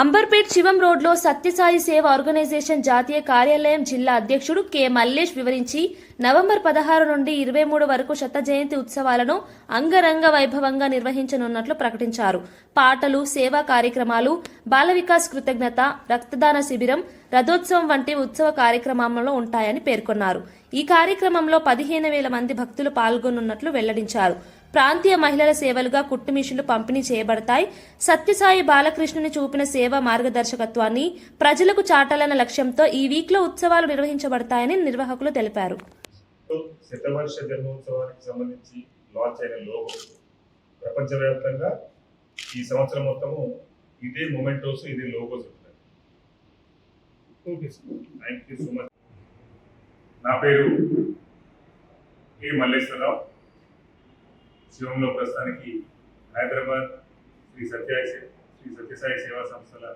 అంబర్పేట్ శివం రోడ్లో సత్యసాయి సేవ ఆర్గనైజేషన్ జాతీయ కార్యాలయం జిల్లా అధ్యక్షుడు కె మల్లేష్ వివరించి నవంబర్ పదహారు నుండి ఇరవై మూడు వరకు శత జయంతి ఉత్సవాలను అంగరంగ వైభవంగా నిర్వహించనున్నట్లు ప్రకటించారు. పాటలు సేవా కార్యక్రమాలు బాల వికాస్ కృతజ్ఞత రక్తదాన శిబిరం రథోత్సవం వంటి ఉత్సవ కార్యక్రమంలో ఉంటాయని పేర్కొన్నారు. ఈ కార్యక్రమంలో పదిహేను వేల మంది భక్తులు పాల్గొనున్నట్లు వెల్లడించారు. ప్రాంతీయ మహిళల సేవలుగా కుట్టు మిషన్లు పంపిణీ చేయబడతాయి. సత్యసాయి బాలకృష్ణుని చూపిన సేవ మార్గదర్శకత్వాన్ని ప్రజలకు చాటాలన్న లక్ష్యంతో ఈ వీక్లో ఉత్సవాలు నిర్వహించబడతాయని నిర్వాహకులు తెలిపారు. శతవర్ష జన్మోత్సవానికి సంబంధించి లాంచ్ అయిన లోగో ప్రపంచవ్యాప్తంగా ఈ సంవత్సరం మొత్తము ఇదే మొమెంటోస్ ఇదే logos okay thank you so much నా పేరు ఏ మల్లేశ్వరరావు. శివంలో ప్రస్తుతానికి హైదరాబాద్ శ్రీ సత్య శ్రీ సత్యసాయి సేవా సంస్థల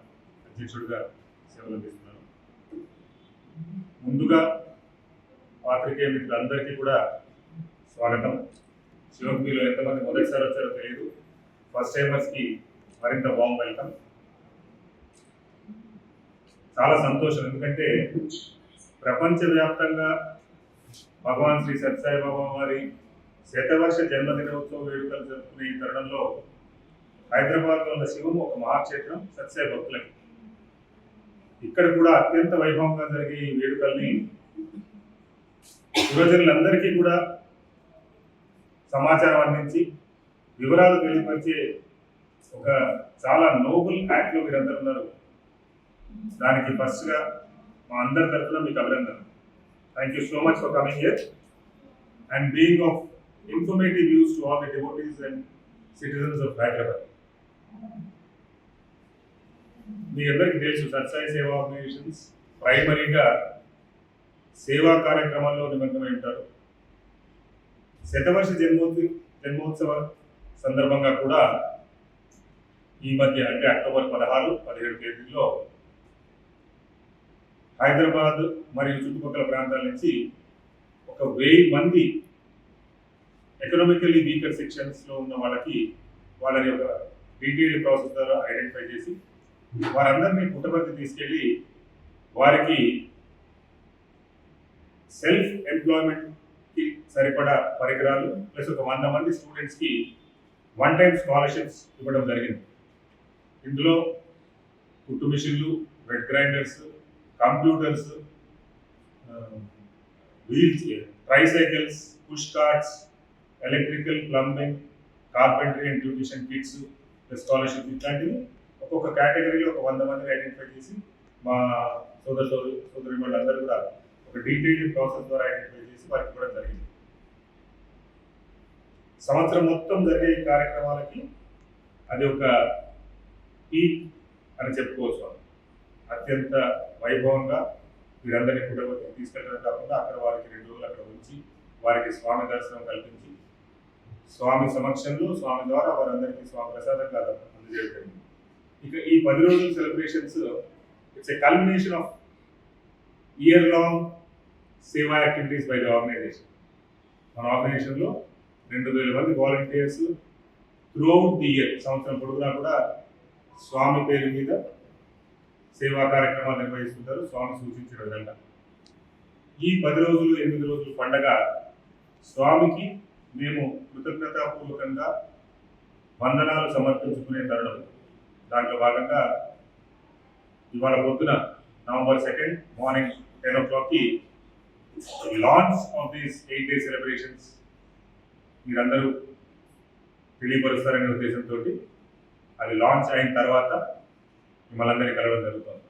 అధ్యక్షుడిగా సేవలు అందిస్తున్నాను. ముందుగా పాత్రికేయ మిత్రులందరికీ కూడా స్వాగతం. శివం మీలో ఎంతమంది మొదటిసారి వచ్చారో తెలియదు. ఫస్ట్ టైమర్స్కి మరింత వామ్ వెల్కమ్ చాలా సంతోషం. ఎందుకంటే ప్రపంచవ్యాప్తంగా భగవాన్ శ్రీ సత్యసాయిబాబా వారి శతవర్ష జన్మదినోత్సవ వేడుకలు జరుపుకునే ఈ తరుణంలో హైదరాబాద్లో ఉన్న శివం ఒక మహాక్షేత్రం సత్యసాయి భక్తులకి. ఇక్కడ కూడా అత్యంత వైభవంగా జరిగే ఈ వేడుకల్ని యువజనులందరికీ కూడా సమాచారం అందించి వివరాలు తెలియపరిచే ఒక చాలా నోబుల్ యాక్ట్లో మీరందరూ ఉన్నారు. దానికి ఫస్ట్గా మా అందరి తరఫున మీకు అభినందన thank you so much for coming here and being of informative use to all the devotees and citizens of Hyderabad మీ అందరికీ తెలుసు సత్సాయి సేవా ఆర్గనైజేషన్స్ ప్రైమరీగా సేవా కార్యక్రమాల్లో నిమగ్నమై ఉంటారు. శతవర్ష జన్మోత్సవ జన్మోత్సవ సందర్భంగా కూడా ఈ మధ్య అంటే అక్టోబర్ పదహారు పదిహేడు తేదీల్లో హైదరాబాద్ మరియు చుట్టుపక్కల ప్రాంతాల నుంచి ఒక వెయ్యి మంది ఎకనామికల్లీ వీకర్ సెక్షన్స్లో ఉన్న వాళ్ళకి వాళ్ళని ఒక డీటెయిల్ ప్రాసెస్ ద్వారా ఐడెంటిఫై చేసి వారందరినీ పుట్టపర్తి తీసుకెళ్ళి వారికి సెల్ఫ్ ఎంప్లాయ్మెంట్కి సరిపడా పరికరాలు ప్లస్ ఒక వంద మంది స్టూడెంట్స్కి వన్ టైం స్కాలర్షిప్స్ ఇవ్వడం జరిగింది. ఇందులో కుట్టు మిషన్లు bread grinders computers wheels tricycles push carts electrical plumbing carpentry and tuition kits scholarship ఇట్లాంటివి ఒక్కొక్క కేటగిరీలో ఒక వంద మందిని ఐడెంటిఫై చేసి మా సోదర సోదరు సోదరి వాళ్ళందరూ కూడా ఒక డీటెయిల్డ్ ప్రాసెస్ ద్వారా ఐడెంటిఫై చేసి వారికి కూడా జరిగింది. సంవత్సరం మొత్తం జరిగే ఈ కార్యక్రమాలకి అది ఒక పీక్ అని చెప్పుకోవచ్చు అత్యంత వైభవంగా వీరందరినీ పుట్టబోతే తీసుకెళ్ళడం కాకుండా అక్కడ వారికి రెండు రోజులు అక్కడ ఉంచి వారికి స్వామి దర్శనం కల్పించి స్వామి సమక్షంలో స్వామి ద్వారా వారందరికీ స్వామి ప్రసాదంగా అందజేయడం. ఇక ఈ పది రోజుల celebrations it's a culmination of year long seva activities by the organisation మన ఆర్గనైజేషన్లో రెండు వేల మంది వాలంటీర్స్ త్రూఅవుట్ ది ఇయర్ సంవత్సరం పొడుగునా కూడా స్వామి పేరు మీద సేవా కార్యక్రమాలు నిర్వహిస్తుంటారు స్వామి సూచించిన విధంగా ఈ పది రోజులు ఎనిమిది రోజులు పండగ స్వామికి మేము కృతజ్ఞతాపూర్వకంగా వందనాలు సమర్పించుకునే తరుణం. దాంట్లో భాగంగా ఇవాళ పొద్దున నవంబర్ సెకండ్ మార్నింగ్ టెన్ ఓ క్లాక్కి launch of these eight day celebrations మీరందరూ తెలియపరుస్తారనే ఉద్దేశంతో అది లాంచ్ అయిన తర్వాత మిమ్మల్ని అందరినీ కలవడం జరుగుతుంది.